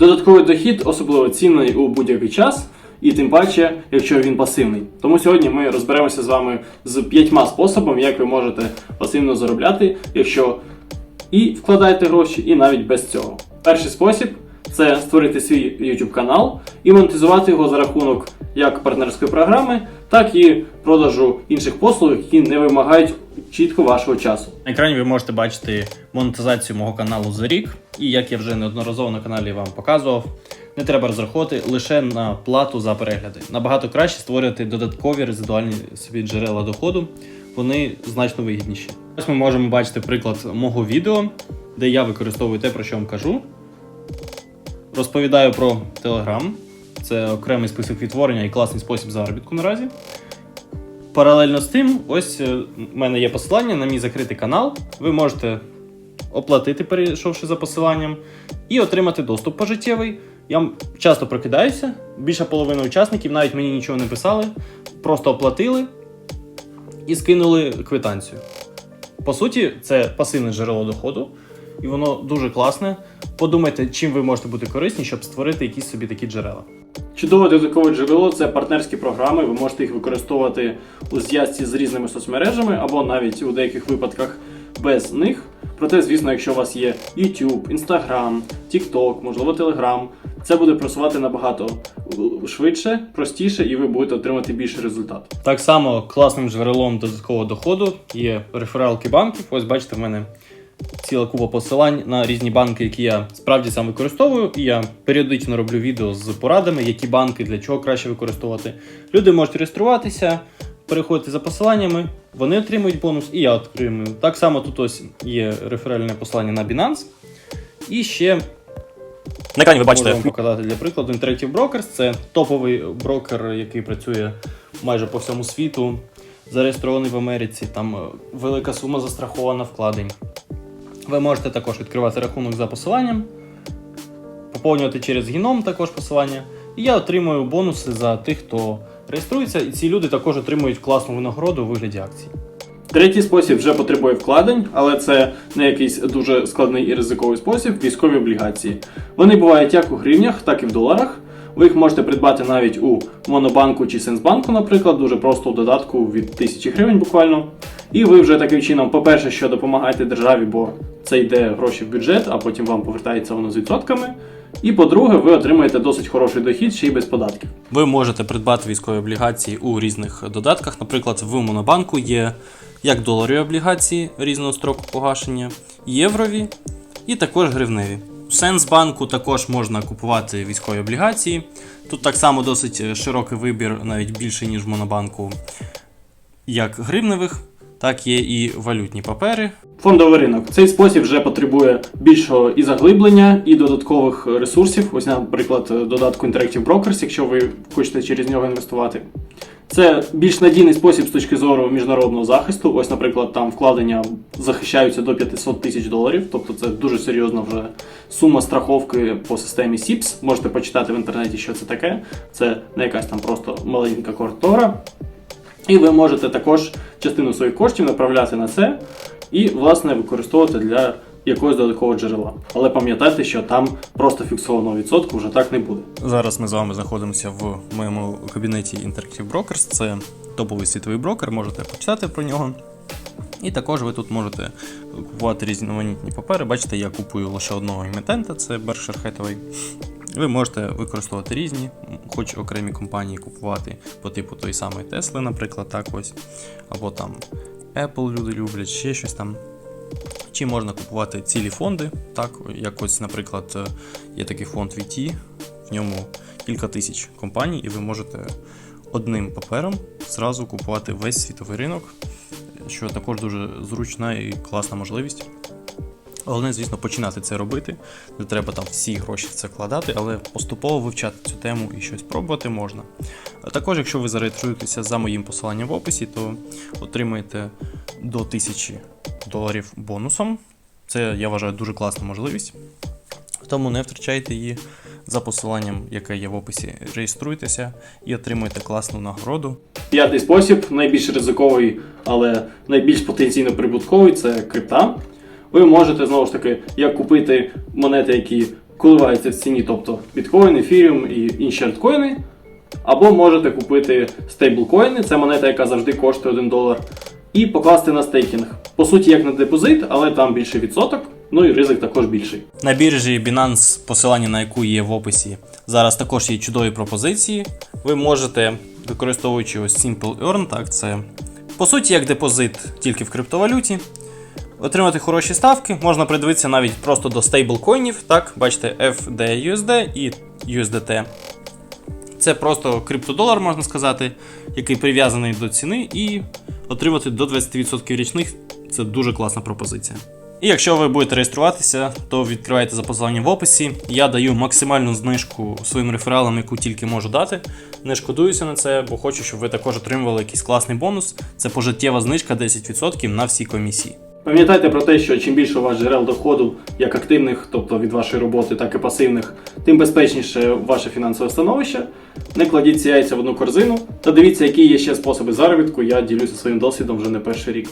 Додатковий дохід особливо цінний у будь-який час, і тим паче, якщо він пасивний. Тому сьогодні ми розберемося з вами з п'ятьма способами, як ви можете пасивно заробляти, якщо і вкладаєте гроші, і навіть без цього. Перший спосіб це створити свій YouTube канал і монетизувати його за рахунок як партнерської програми, так і продажу інших послуг, які не вимагають чітко вашого часу. На екрані ви можете бачити монетизацію мого каналу за рік. І як я вже неодноразово на каналі вам показував, не треба розраховувати лише на плату за перегляди. Набагато краще створювати додаткові резидуальні собі джерела доходу. Вони значно вигідніші. Ось ми можемо бачити приклад мого відео, де я використовую те, про що вам кажу. Розповідаю про Telegram. Це окремий список відтворення і класний спосіб заробітку наразі. Паралельно з тим, ось е, в мене є посилання на мій закритий канал. Ви можете оплатити, перейшовши за посиланням, і отримати доступ пожиттєвий. Я часто прокидаюся, більша половина учасників навіть мені нічого не писали, просто оплатили і скинули квитанцію. По суті, це пасивне джерело доходу, і воно дуже класне. Подумайте, чим ви можете бути корисні, щоб створити якісь собі такі джерела. Чудове додаткове джерело це партнерські програми. Ви можете їх використовувати у зв'язці з різними соцмережами або навіть у деяких випадках без них. Проте, звісно, якщо у вас є YouTube, Instagram, TikTok, можливо, Telegram, це буде просувати набагато швидше, простіше, і ви будете отримати більший результат. Так само класним джерелом додаткового доходу є рефералки банків. Ось бачите, в мене ціла купа посилань на різні банки, які я справді сам використовую. І я періодично роблю відео з порадами, які банки для чого краще використовувати. Люди можуть реєструватися, переходити за посиланнями, вони отримують бонус, і я отримую. Так само тут ось є реферальне посилання на Binance. І ще На екрані ви Можу вам показати для прикладу Interactive Brokers. Це топовий брокер, який працює майже по всьому світу, зареєстрований в Америці. Там е, велика сума застрахована вкладень. Ви можете також відкривати рахунок за посиланням, поповнювати через гіном також посилання. І я отримую бонуси за тих, хто реєструється, і ці люди також отримують класну винагороду у вигляді акцій. Третій спосіб вже потребує вкладень, але це не якийсь дуже складний і ризиковий спосіб військові облігації. Вони бувають як у гривнях, так і в доларах. Ви їх можете придбати навіть у Монобанку чи Сенсбанку, наприклад, дуже просто у додатку від 1000 гривень буквально. І ви вже таким чином, по-перше, що допомагаєте державі, бо це йде гроші в бюджет, а потім вам повертається воно з відсотками. І по-друге, ви отримаєте досить хороший дохід ще й без податків. Ви можете придбати військові облігації у різних додатках. Наприклад, в Монобанку є як доларові облігації різного строку погашення, єврові і також гривневі. У Сенсбанку також можна купувати військові облігації. Тут так само досить е, широкий вибір, навіть більший, ніж в Монобанку, як гривневих, так є і валютні папери. Фондовий ринок. Цей спосіб вже потребує більшого і заглиблення, і додаткових ресурсів. Ось, наприклад, додатку Interactive Brokers, якщо ви хочете через нього інвестувати. Це більш надійний спосіб з точки зору міжнародного захисту. Ось, наприклад, там вкладення захищаються до 500 тисяч доларів, тобто це дуже серйозна вже сума страховки по системі SIPS. Можете почитати в інтернеті, що це таке. Це не якась там просто маленька контора. І ви можете також частину своїх коштів направляти на це і, власне, використовувати для якогось додаткового джерела. Але пам'ятайте, що там просто фіксованого відсотку вже так не буде. Зараз ми з вами знаходимося в моєму кабінеті Interactive Brokers. Це топовий світовий брокер, можете почитати про нього. І також ви тут можете купувати різноманітні папери. Бачите, я купую лише одного емітента, це Berkshire Hathaway. Ви можете використовувати різні, хоч окремі компанії купувати по типу той самої Tesla, наприклад, так ось. Або там Apple люди люблять, ще щось там. Чи можна купувати цілі фонди, так, як ось, наприклад, е, є такий фонд VT, в ньому кілька тисяч компаній, і ви можете одним папером зразу купувати весь світовий ринок, що також дуже зручна і класна можливість. Головне, звісно, починати це робити. Не треба там всі гроші в це вкладати, але поступово вивчати цю тему і щось пробувати можна. Також, якщо ви зареєструєтеся за моїм посиланням в описі, то отримаєте до 1000 доларів бонусом. Це я вважаю дуже класна можливість. Тому не втрачайте її за посиланням, яке є в описі. Реєструйтеся і отримуйте класну нагороду. П'ятий спосіб, найбільш ризиковий, але найбільш потенційно прибутковий це крипта. Ви можете знову ж таки як купити монети, які коливається в ціні, тобто біткоін, ефіріум і інші альткоїни. Або можете купити стейблкоїни, це монета, яка завжди коштує 1 долар, і покласти на стейкінг. По суті, як на депозит, але там більший відсоток, ну і ризик також більший. На біржі Binance, посилання на яку є в описі, зараз також є чудові пропозиції. Ви можете, використовуючи ось Simple Earn, так, це по суті як депозит тільки в криптовалюті. Отримати хороші ставки, можна придивитися навіть просто до стейблкоїнів, так, бачите, FDUSD і USDT. Це просто криптодолар, можна сказати, який прив'язаний до ціни, і отримати до 20% річних це дуже класна пропозиція. І якщо ви будете реєструватися, то відкривайте за посиланням в описі. Я даю максимальну знижку своїм рефералам, яку тільки можу дати. Не шкодуюся на це, бо хочу, щоб ви також отримували якийсь класний бонус. Це пожиттєва знижка 10% на всі комісії. Пам'ятайте про те, що чим більше у вас джерел доходу, як активних, тобто від вашої роботи, так і пасивних, тим безпечніше ваше фінансове становище. Не кладіть ці яйця в одну корзину та дивіться, які є ще способи заробітку. Я ділюся своїм досвідом вже не перший рік.